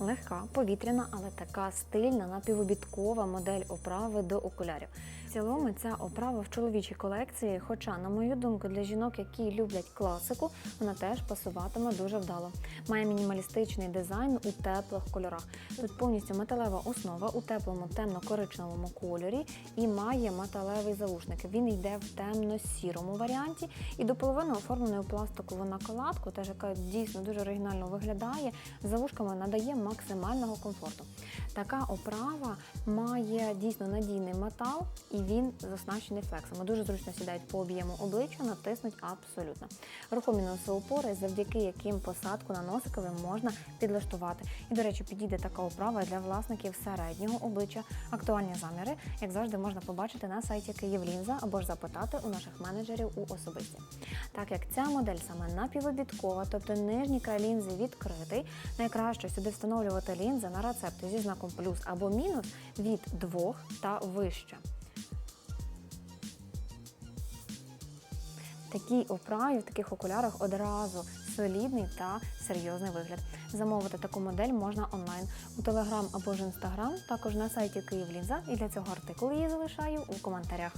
Легка, повітряна, але така стильна, напівобідкова модель оправи до окулярів. Цілому ця оправа в чоловічій колекції, хоча, на мою думку, для жінок, які люблять класику, вона теж пасуватиме дуже вдало. Має мінімалістичний дизайн у теплих кольорах. Тут повністю металева основа у теплому темно-коричневому кольорі і має металевий залушник. Він йде в темно-сірому варіанті і до половини оформлений у пластикову накладку, теж яка дійсно дуже оригінально виглядає. За вушками надає максимального комфорту. Така оправа має дійсно надійний метал і він оснащений флексами. Дуже зручно сідають по об'єму обличчя, натиснуть абсолютно. Рухомі носоупори, завдяки яким посадку на носикові можна підлаштувати. І, до речі, підійде така оправа для власників середнього обличчя. Актуальні заміри, як завжди, можна побачити на сайті Київлінза або ж запитати у наших менеджерів у особисті. Так як ця модель саме напівобідкова, тобто нижній край лінзи відкритий, найкраще сюди встановлювати лінзи на рецепти зі знаком плюс або мінус від 2 та вище. Такій оправі в таких окулярах одразу солідний та серйозний вигляд. Замовити таку модель можна онлайн у Телеграм або ж Інстаграм, також на сайті Київлінза. І для цього артикул її залишаю у коментарях.